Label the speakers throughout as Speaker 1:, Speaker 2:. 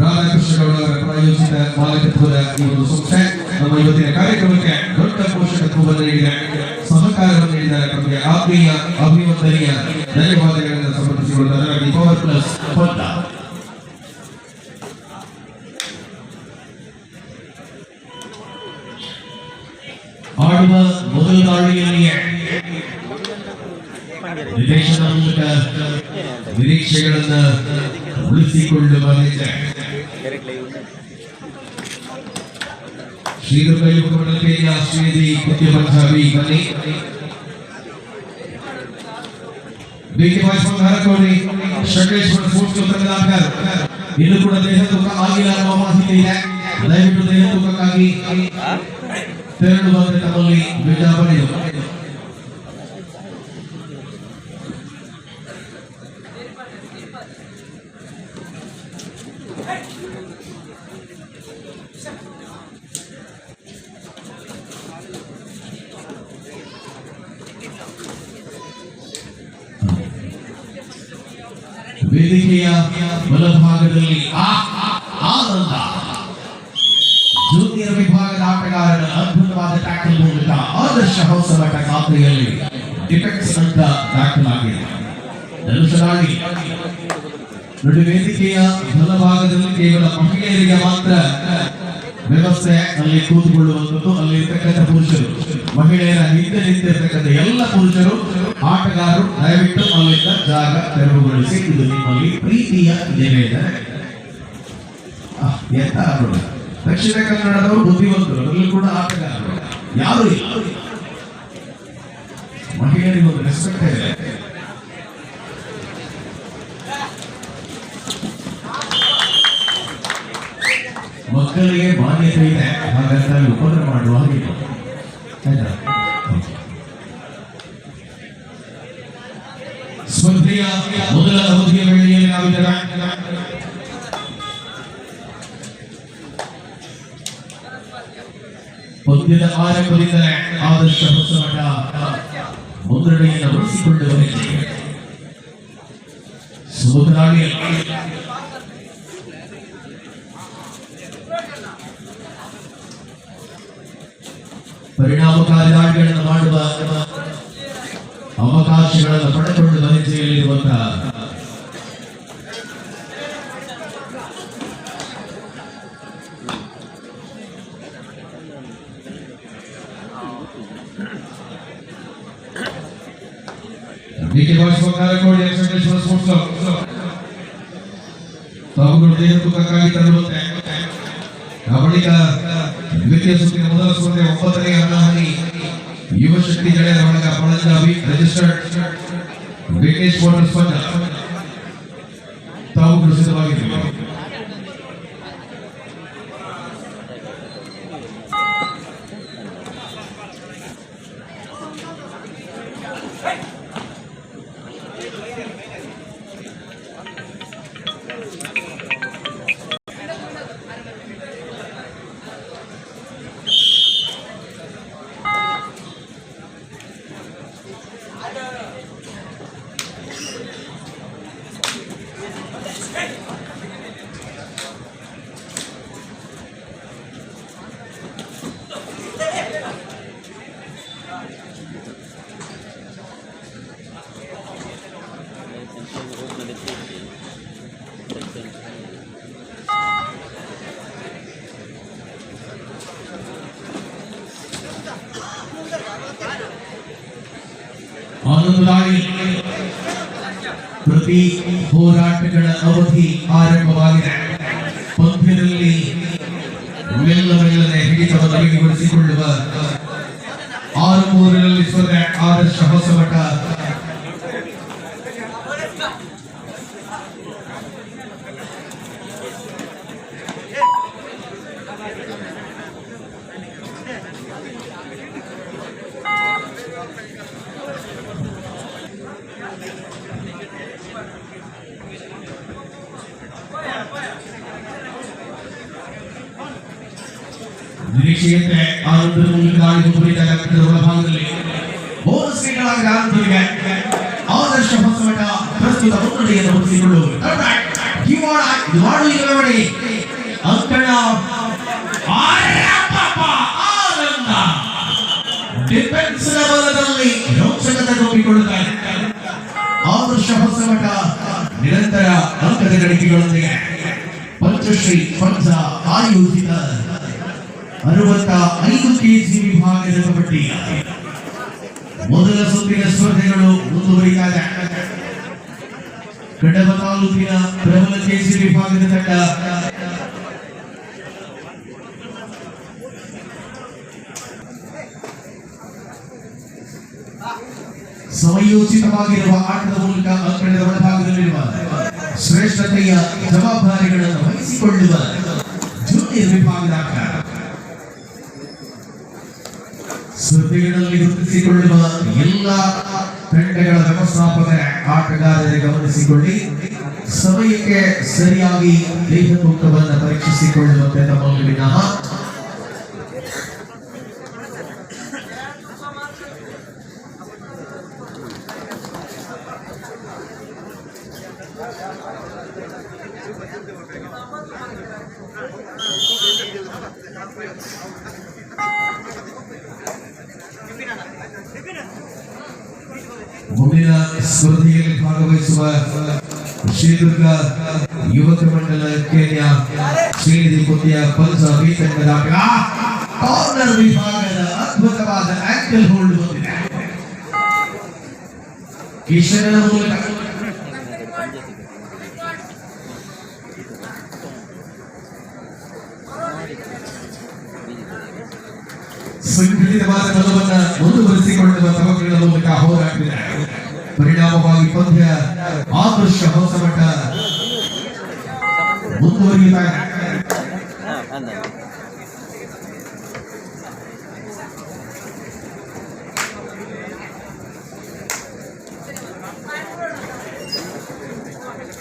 Speaker 1: ರಾಧಾಕೃಷ್ಣಗೌಡರ ಪ್ರಾಯೋಜಿತ ಮಾಲಕತ್ವದ ಈ ಒಂದು ಸಂಸ್ಥೆ ನಮ್ಮ ಇವತ್ತಿನ ಕಾರ್ಯಕ್ರಮಕ್ಕೆ ದೊಡ್ಡ ಪೋಷಕತ್ವವನ್ನು ನೀಡಿದೆ ಸಹಕಾರವನ್ನು ನೀಡಿದ್ದಾರೆ ತಮಗೆ ಆತ್ಮೀಯ ಅಭಿವಂದನೀಯ ಧನ್ಯವಾದಗಳನ್ನು ಸಮರ್ಪಿಸಿಕೊಳ್ಳುವುದರ ಪವರ್ ಪ್ಲಸ್ ಪಟ್ಟ ಆಡುವ ಮೊದಲ ದಾಳಿಯಲ್ಲಿಯೇ ವಿದೇಶದ ಮೂಲಕ ನಿರೀಕ್ಷೆಗಳನ್ನ ಉಳಿಸಿಕೊಂಡು ಬಂದಿದೆ ಶ್ರೀದುರ್ಗ ಯುವಕ ಮಂಡಳಿಯ ಶ್ರೀದಿ ಕುತ್ಯ ಪಂಜಾಬಿ ಬನ್ನಿ BK boys Harakodi Shankareshwara sports club ತಂಡದಾರ್ಕರ್ ಇನ್ನು ಕೂಡ ದೇಹ ತೂಕ ಆಗಿಲ್ಲ ಅನ್ನುವ ಮಾಹಿತಿ ಇದೆ ದಯವಿಟ್ಟು ದೇಹ ತೂಕಕ್ಕಾಗಿ ತೆರಳುವಂತೆ ತಮ್ಮಲ್ಲಿ ವಿಜ್ಞಾಪನೆಯು ವೇದಿಕೆಯ ಬಲಭಾಗದಲ್ಲಿ ಆನಂದ. ಜೂನಿಯರ್ ವಿಭಾಗದ ಆಟಗಾರರ ಅದ್ಭುತವಾದ ಟ್ಯಾಕಲ್ ಮೂಲಕ ಆದರ್ಶ ಹೊಸಮಠ ಖಾತೆಯಲ್ಲಿ ಡಿಫೆಕ್ಟ್ಸ್ ಅಂತ ದಾಖಲಾಗಿದೆ. ಧನುಷರಾಣಿ ನೋಡಿ, ವೇದಿಕೆಯ ಬಲಭಾಗದಲ್ಲಿ ಕೇವಲ ಮಹಿಳೆಯರಿಗೆ ಮಾತ್ರ ಅಲ್ಲಿ ಕೂತುಕೊಳ್ಳುವಂಥದ್ದು ಅಲ್ಲಿ ಇರ್ತಕ್ಕಂಥ ಪುರುಷರು. ಮಹಿಳೆಯರ ಹಿಂದೆ ನಿಂತಿರ್ತಕ್ಕಂಥ ಎಲ್ಲ ಪುರುಷರು, ಆಟಗಾರರು, ದಯವಿಟ್ಟು ಅಲ್ಲಿಂದ ಜಾಗ ತೆರವುಗೊಳಿಸಿ. ಇದು ನಿಮ್ಮಲ್ಲಿ ಪ್ರೀತಿಯ ನಿವೇದನೆ. ಎಂತ ಆಟಗಳು. ದಕ್ಷಿಣ ಕನ್ನಡದವರು ಬುದ್ಧಿವಂತರು, ಅದರಲ್ಲೂ ಕೂಡ ಆಟಗಾರರು. ಯಾರು ಮಹಿಳೆಯರಿಗೆ ಒಂದು ರೆಸ್ಪೆಕ್ಟ್ ಇದೆ. ಮಕ್ಕಳಿಗೆ ಮಾನ್ಯತೆ ಇದೆ ಹಾಗಂತ ಅಲ್ಲಿ ಉಪದ್ರ ಮಾಡುವ ಹಾಗಿಲ್ಲ ಆಯ್ತಾ ಸ್ಪರ್ಧೆಯ ಮೊದಲ ಅವಧಿಯ ವೇಳೆಯಲ್ಲಿ ನಾವಿದ್ದೇವೆ ಪದ್ಯದ ಆರಂಭದಿಂದಲೇ ಆದರ್ಶ ಹೊಸಮಠ ಮುದ್ರಣೆಯನ್ನು ಉಳಿಸಿಕೊಂಡು ಬಂದಿದೆ ಸುಮಧುರಾಗಿ ಪರಿಣಾಮಕಾರಿ ದಾಳಿಗಳನ್ನು ಮಾಡುವ ಅವಕಾಶಗಳನ್ನು ಪಡೆದುಕೊಂಡು ಬನಿತೆಯಲ್ಲಿರುವಂತಹ BK boys Karakodi Venkateshwara sports club ತಾವುಗಳು ದೇಹ ತೂಕಕ್ಕಾಗಿ ತರುವಂತೆ ಒಂಬತ್ತನೇ ಹಣಹಾನಿ ಯುವ ಶಕ್ತಿ ಗೆಳೆಯರ ಬಳಗ ಪಳಂಜಾಬಿ ರಿಜಿಸ್ಟರ್ಡ್ ವಿಕೇಶ್ ವಾಟರ್ ಸ್ಪಂದ ತಾವುಗಳು ಸಿದ್ಧವಾಗಿದ್ದೀವಿ Hey! ಪ್ರತಿ ಹೋರಾಟಗಳ ಅವಧಿ ಆರಂಭವಾಗಿದೆ. ಪಂದ್ಯದಲ್ಲಿ ಮೆಲ್ಲ ಮೆಲ್ಲನೆ ಹಿಡಿತವನ್ನು ಆರು ಮೂರರಲ್ಲಿ ಸ್ಪರ್ಧೆ ಆದರ್ಶ ಹೊಸಮಠ ನಿರೀಕ್ಷೆಯಂತೆ ಆನಂದ ಮೂಲಕ ದಾಳಿ ಮುಂದುವರಿದಾಗ ಕಟ್ಟಡದ ಒಳಭಾಗದಲ್ಲಿ ಬೋನಸ್ ವಿಭಾಗದ ಆರಂಭರಿಗೆ ಆದರ್ಶ ಹೊಸಮಠ ಪ್ರಸ್ತುತ ಮುನ್ನಡೆಯನ್ನು ವಹಿಸಿಕೊಳ್ಳುವರು ಕಿವಾಡ ಮಾಡು ಇರಬೇಡಿ ಅಂಕಣ ಆರ್ಯಪ್ಪಪ್ಪ, ಆನಂದ ಡಿಫೆನ್ಸ್ ಬಲದಲ್ಲಿ ರೋಚಕತೆ ತುಂಬಿಕೊಳ್ಳುತ್ತಾರೆ ಆದರ್ಶ ನಿರಂತರ ಅಂಕದ ಗಳಿಕೆಗಳೊಂದಿಗೆ ಪಂಚಶ್ರೀ ಪಂಚ ಆಯೋಜಿತ ಅರವತ್ತ ಐದು ಕೆಜಿ ವಿಭಾಗದ ಪಟ್ಟಿ. ಮೊದಲ ಸುತ್ತಿನ ಸ್ಪರ್ಧೆಗಳು ಮುಂದುವರಿತಾರೆ ಕಡಬ ತಾಲೂಕಿನ ಪ್ರಬಲ ಕೆಜಿ ವಿಭಾಗದ ತಂಡ ಸಮಯೋಚಿತವಾಗಿರುವ ಆಟದ ಮೂಲಕ ಅಂಕಣದ ಒಳಭಾಗದಲ್ಲಿರುವ ಶ್ರೇಷ್ಠತೆಯ ಜವಾಬ್ದಾರಿಗಳನ್ನು ವಹಿಸಿಕೊಳ್ಳುವ ಜೂನಿಯರ್ ವಿಭಾಗದ ಸ್ಪರ್ಧೆಗಳಲ್ಲಿ ಗುರುತಿಸಿಕೊಳ್ಳುವ ಎಲ್ಲ ತಂಡಗಳ ವ್ಯವಸ್ಥಾಪಕ ಆಟಗಾರರಿಗೆ ಗಮನಿಸಿಕೊಳ್ಳಿ. ಸಮಯಕ್ಕೆ ಸರಿಯಾಗಿ ದೇಹ ತೂಕವನ್ನು ಪರೀಕ್ಷಿಸಿಕೊಳ್ಳುವಂತೆ ತಮ್ಮಲ್ಲಿ ವಿನಃ ಸ್ಪರ್ಧೆಯಲ್ಲಿ ಭಾಗವಹಿಸುವ ಶ್ರೀದುರ್ಗ ಯುವಕ ಮಂಡಲ ಕೇನ್ಯ ಶ್ರೀನಿಧಿ ಕೊಟ್ಟಿಯ ಪಲ್ಸ ಬೀತಂಗದ ಕಾರ್ನರ್ ವಿಭಾಗದ ಅದ್ಭುತವಾದ ಆಂಕಲ್ ಹೋಲ್ಡ್ ಹೊಂದಿದೆ ಕಿಶನ್ ಮೂಲಕ ಸಂಘಟಿತವಾದ ಬಲವನ್ನ ಮುಂದುವರಿಸಿಕೊಳ್ಳುವ ತವಕಗಳ ಮೂಲಕ ಹೋರಾಟವಿದೆ ಪರಿಣಾಮವಾಗಿ ಪಂದ್ಯ ಆದರ್ಶ ಹೊಸಮಠ ಮುಂದುವರಿಯುತ್ತಾರೆ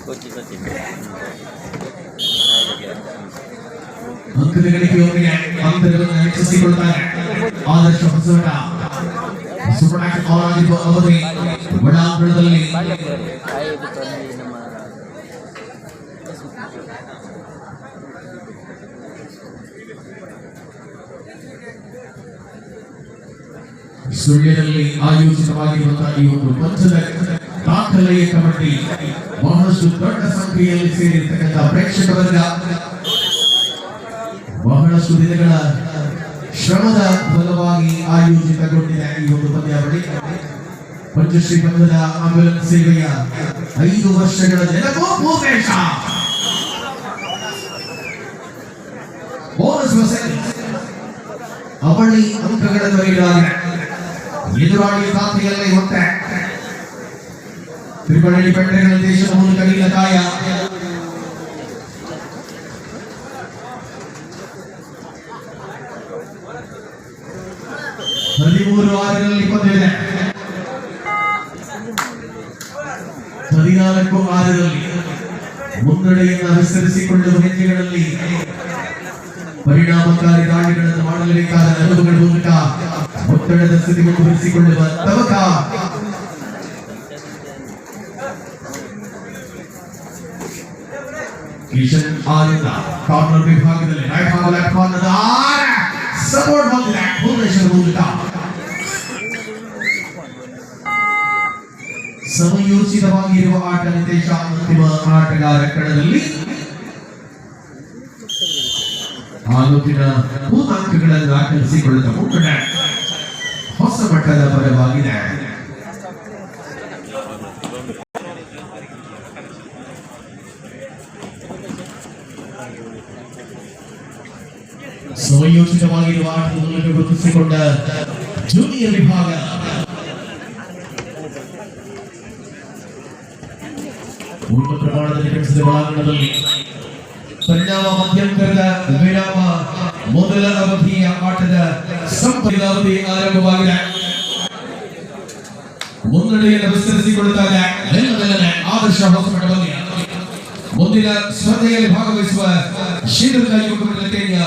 Speaker 2: Coach Sachin.
Speaker 1: ಅಂಕದ ಗಳಿಕೆಯೊಂದಿಗೆ ಅಂತರವನ್ನು ಹೆಚ್ಚಿಸಿಕೊಳ್ಳುತ್ತಾರೆ ಆದರ್ಶ ಹೊಸಮಠ ಸುಪರ್ಣಾಟ
Speaker 2: ಅವರೇ naman.
Speaker 1: ಸುಳ್ಯದಲ್ಲಿ ಆಯೋಜಿತವಾಗಿರುವಂತಹ ಈ ಒಂದು ಪಂಚದ ದಾಖಲೆಯ ಕಮಿಟಿ ಬಹಳಷ್ಟು ದೊಡ್ಡ ಸಂಖ್ಯೆಯಲ್ಲಿ ಸೇರಿರ್ತಕ್ಕಂಥ ಪ್ರೇಕ್ಷಕ ವರ್ಗ ಬಹಳಷ್ಟು ದಿನಗಳ ಶ್ರಮದ ಫಲವಾಗಿ ಆಯೋಜಿತಗೊಂಡಿದೆ ಈ ಒಂದು ಪಂದ್ಯಾವಳಿ ಪಂಚಶ್ರೀ ಪಂಚದ ಆಂಬ್ಯುಲೆನ್ಸ್ ಸೇವೆಯ ಐದು ವರ್ಷಗಳ ನೆನಪು ಭೂಮೇಶ ಬೋನಸ್ ವಸತಿ ಅವಳಿ ಅಂಕಗಳನ್ನು ನೀಡಲಾಗಿದೆ ಎದುರಾಳಿ ಖಾತೆಯಲ್ಲೇ ಮತ್ತೆ ತ್ರಿಪಳಿ ಬೆಟ್ಟಗಳ ದೇಶದ ಮೂಲಕ ನೀಲ ಕಾಯ ಹದಿಮೂರು ಆರುಗಳಲ್ಲಿ ಪಂದ್ಯವಿದೆ ಹದಿನಾಲ್ಕು ಆರರಲ್ಲಿ ಮುನ್ನಡೆಯನ್ನು ವಿಸ್ತರಿಸಿಕೊಳ್ಳುವ ಹೆಜ್ಜೆಗಳಲ್ಲಿ ಪರಿಣಾಮಕಾರಿ ದಾಳಿಗಳನ್ನು ಮಾಡಲೇಬೇಕಾದ ನೆರವುಗಳ ಮೂಲಕ ಒತ್ತಡದ ಸ್ಥಿತಿ ಮುಂದುವರಿಸಿಕೊಳ್ಳುವ ತವಕ ಕಿಶನ್ ಆನಂದ ಕಾರ್ನರ್ ವಿಭಾಗದಲ್ಲಿ ಸಪೋರ್ಟ್ ಬಂದಿದೆ. ಭುವನೇಶ್ವರ ಮೂಲಕ. ಸಮಯೋಚಿತವಾಗಿರುವ ಆಟ ನಿತೇಶ ಅಂತಿಮ ಆಟಗಾರ ಕಣದಲ್ಲಿ ತಾಲೂಕಿನ ಪೂರ್ಣಾಂಕಗಳನ್ನು ದಾಖಲಿಸಿಕೊಳ್ಳುತ್ತ ಮುನ್ನಡೆ ಹೊಸ ಮಟ್ಟದ ಪರವಾಗಿದೆ ಸಮಯೋಚಿತವಾಗಿರುವ ಆಟದ ಮೂಲಕ ಗುರುತಿಸಿಕೊಂಡ ಜೂನಿಯರ್ ವಿಭಾಗ ಪೂರ್ಣ ಪ್ರಮಾಣದಲ್ಲಿ ಕಳಿಸಿದ ಒಳಾಂಗಣದಲ್ಲಿ ಪರಿಣಾಮ ಮಧ್ಯಂತರದ ವಿರಾಮ ಮೊದಲ ಅವಧಿಯ ಆಟದ ಸಂಪದ ಅವಧಿ ಆರಂಭವಾಗಿದೆ ಮುನ್ನಡೆಯನ್ನು ವಿಸ್ತರಿಸಿಕೊಳ್ಳುತ್ತಾರೆ ಬೆಲ್ಲದಲ್ಲನೆ ಆದರ್ಶ ಹೊಸಮಠ ಬಂದಿಯ ಮುಂದಿನ ಸ್ಪರ್ಧೆಯಲ್ಲಿ ಭಾಗವಹಿಸುವ ಶ್ರೀಲಂಕಾ ಯುವಕ ಮಂಡಲ ಕೇನ್ಯ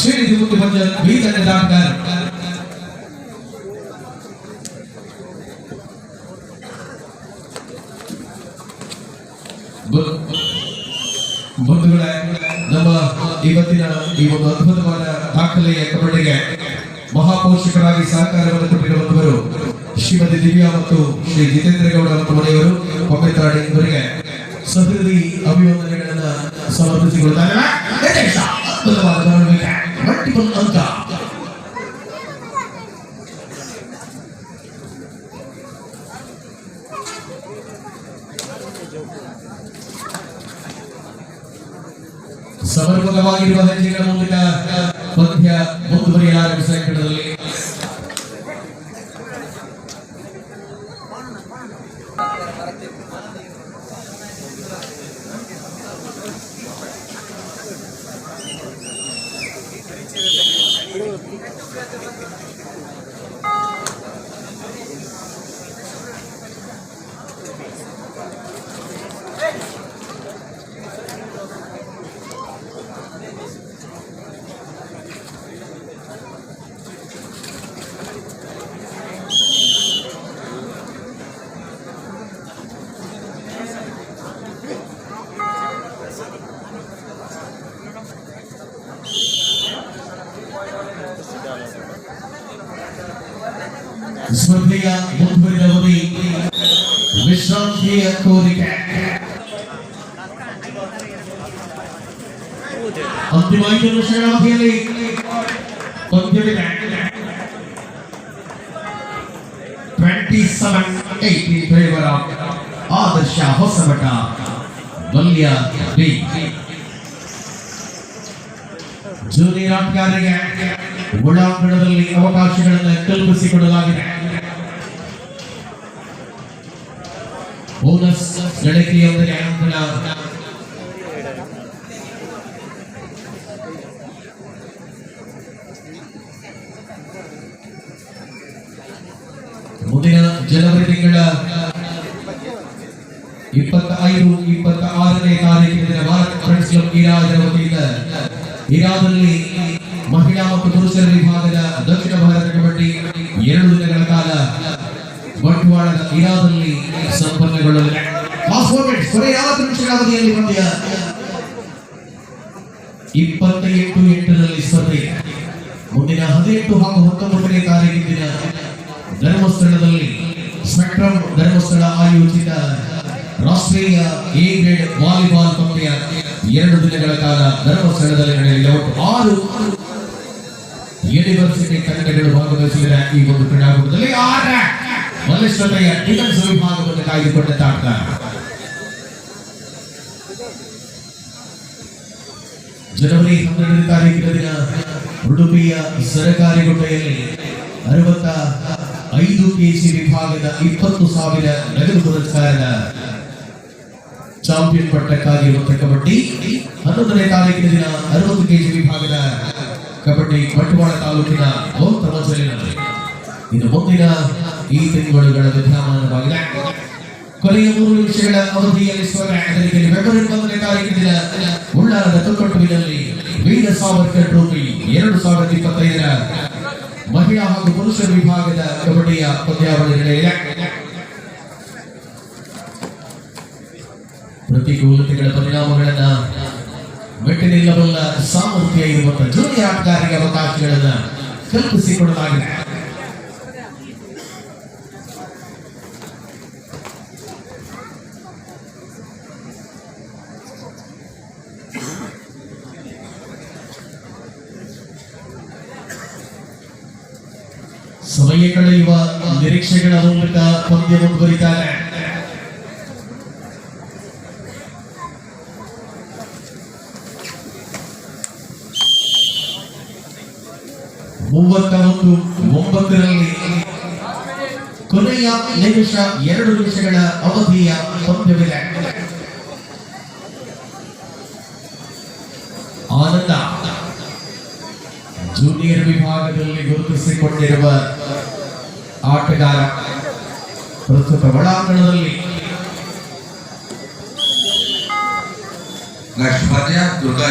Speaker 1: ಶ್ರೀನಿಧಿ ಮುತ್ತು ಮಂಜನ್ ಬಿ ಇವತ್ತಿನ ಈ ಒಂದು ಅದ್ಭುತವಾದ ದಾಖಲೆಯ ಕಬಡ್ಡಿಗೆ ಮಹಾಪೋಷಕರಾಗಿ ಸಹಕಾರವನ್ನು ಕೊಟ್ಟಿರುವಂತವರು ಶ್ರೀಮತಿ ದಿವ್ಯಾ ಮತ್ತು ಶ್ರೀ ಜಿತೇಂದ್ರ ಗೌಡ ಮನೆಯವರು ಕೊಪ್ಪೆತಾಡಿ ಇವರಿಗೆ ಸಹೃದಯಿ ಅಭಿವಂದನೆಗಳನ್ನ ಸಮರ್ಪಿಸಿಕೊಳ್ತಾರೆ ಗಣೇಶ, ಅದ್ಭುತವಾದ ಬರವಣಿಗೆ, multiple ಅಂಕ ಅಂತಿಮ ಐದು ನಿಮಿಷಗಳ ಅವಧಿಯಲ್ಲಿ ಪಂದ್ಯವಿದೆ twenty seven eighty favour Adarsha Hosamatha ಬಲ್ಯ ಬಿ ಜೂನಿಯರ್ ಆಟಗಾರರಿಗೆ ಒಳಾಂಗಣದಲ್ಲಿ ಅವಕಾಶಗಳನ್ನು ಕಲ್ಪಿಸಿಕೊಡಲಾಗಿದೆ ಬೋನಸ್ ಗಳಿಕೆಯೊಂದಿಗೆ ಅಂಕಣ ಮುಂದಿನ ಜನವರಿ ತಿಂಗಳ ಇಪ್ಪತ್ತ ಆರನೇ ತಾರೀಕಿನ ಭಾರತ ಫ್ರೆಂಡ್ಸ್ ಕ್ಲಬ್ ಇರಾದರ ವತಿಯಿಂದ ಇರಾದಲ್ಲಿ ಮಹಿಳಾ ಮತ್ತು ಪುರುಷರ ವಿಭಾಗದ ದಕ್ಷಿಣ ಭಾರತ ಕಬಡ್ಡಿ ಎರಡು ದಿನಗಳ ಕಾಲ ಬಂಟ್ವಾಳದ ಇರಾದಲ್ಲಿ ಸಂಪನ್ನಗೊಳ್ಳಲಿದೆ. ಇಪ್ಪತ್ತ ಎಂಟು ಎಂಟರಲ್ಲಿ ಸ್ಪರ್ಧೆ. ಮುಂದಿನ ಹದಿನೆಂಟು ಹಾಗೂ ಹತ್ತೊಂಬತ್ತನೇ ತಾರೀಕಿನ ಧರ್ಮಸ್ಥಳದಲ್ಲಿ ಸ್ಪೆಕ್ಟ್ರಮ್ ಧರ್ಮಸ್ಥಳ ಆಯೋಜಿತ ರಾಷ್ಟ್ರೀಯ ಎ ಗ್ರೇಡ್ ವಾಲಿಬಾಲ್ ಪಂದ್ಯ ಎರಡು ದಿನಗಳ ಕಾಲ ಧರ್ಮಸ್ಥಳದಲ್ಲಿ ನಡೆಯಲಿದೆ ಒಟ್ಟು ಆರು ಯೂನಿವರ್ಸಿಟಿ ತಂಡಗಳು ಭಾಗವಹಿಸಿದ ಈ ಒಂದು ಕ್ರೀಡಾಕೂಟದಲ್ಲಿ ಆರ ಬಲಿಷ್ಠತೆಯ ಡಿಫೆನ್ಸ್ ವಿಭಾಗವನ್ನು ಕಾಯ್ದುಕೊಂಡ ತಾಡ್ತ ಜನವರಿ ಹನ್ನೆರಡನೇ ತಾರೀಕಿನ ದಿನ ಉಡುಪಿಯ ಸರಕಾರಿ ಗುಡ್ಡೆಯಲ್ಲಿ ಅರವತ್ತ ಐದು ಕೆಜಿ ವಿಭಾಗದ ಇಪ್ಪತ್ತು ಸಾವಿರ ನಗದು ಪುರಸ್ಕಾರದ ಚಾಂಪಿಯನ್ ಪಟ್ಟಕ್ಕಾಗಿರುವಂತಹ ಕಬಡ್ಡಿ, ಹನ್ನೊಂದನೇ ತಾರೀಕಿನ ದಿನ ಅರವತ್ತು ಕೆಜಿ ವಿಭಾಗದ ಕಬಡ್ಡಿ ಬಂಟ್ವಾಳ ತಾಲೂಕಿನ ಇನ್ನು ಮುಂದಿನ ಈ ತಿಂಗಳುಗಳ ವಿದ್ಯಮಾನವಾಗಿದೆ ಕೊನೆಯ ಮೂರು ನಿಮಿಷಗಳ ಅವಧಿಯಲ್ಲಿ ಅದಕ್ಕೆ ಫೆಬ್ರವರಿ ಇಪ್ಪತ್ತನೇ ತಾರೀಕಿನ ದಿನ ಉಳ್ಳಾರದ ತುಕ್ಕಟ್ಟುವಿನಲ್ಲಿ ವೀರ ಸಾವರ್ಕರ್ ಟ್ರೋಫಿ ಎರಡು ಸಾವಿರದ ಇಪ್ಪತ್ತೈದರ ಮಹಿಳಾ ಹಾಗೂ ಪುರುಷರ ವಿಭಾಗದ ಕಬಡ್ಡಿಯ ಪಂದ್ಯಾವಳಿ ನಡೆಯಲಿದೆ ಪ್ರತಿಕೂಲತೆಗಳ ಪರಿಣಾಮಗಳನ್ನ ಮೆಟ್ಟಿ ನಿಲ್ಲಬಲ್ಲ ಸಾಮರ್ಥ್ಯ ಇರುವಂತಹ ಜೂನಿಯರ್ ಆಟಗಾರರಿಗೆ ಅವಕಾಶಗಳನ್ನ ಕಲ್ಪಿಸಿಕೊಡಲಾಗಿದೆ ಸಮಯ ಕಳೆಯುವ ನಿರೀಕ್ಷೆಗಳ ಮೂಲಕ ಪಂದ್ಯ ಮುಂದುವರಿತಾನೆ. ಮೂವತ್ತ ಒಂದು, ಒಂಬತ್ತರಲ್ಲಿ ಕೊನೆಯ ನಿಮಿಷ ಎರಡು ನಿಮಿಷಗಳ ಅವಧಿಯ ಪಂದ್ಯವಿದೆ. ಆನಂದ, ಜೂನಿಯರ್ ವಿಭಾಗದಲ್ಲಿ ಗುರುತಿಸಿಕೊಂಡಿರುವ ಆಟಗಾರ ಪ್ರಸ್ತುತ ಒಳಾಂಗಣದಲ್ಲಿ
Speaker 3: ನೆಕ್ಸ್ಟ್ ಪದ್ಯ ದುರ್ಗಾ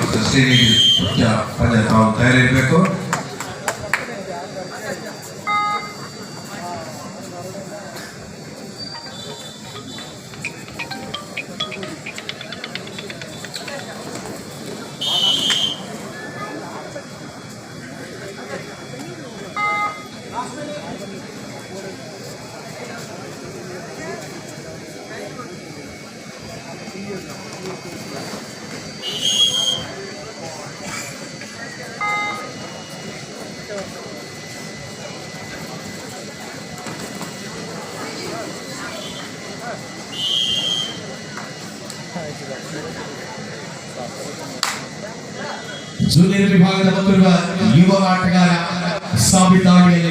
Speaker 3: ಮತ್ತು ಶ್ರೀನಿಧಿ ಪದ್ಯ ಪದ್ಯ ತಾವು ತಯಾರಿರಬೇಕು.
Speaker 1: ജൂനിയർ വിഭാഗത്തിലെ മറ്റൊരു യുവ ആട്ടക്കാര സാബിതാകളെ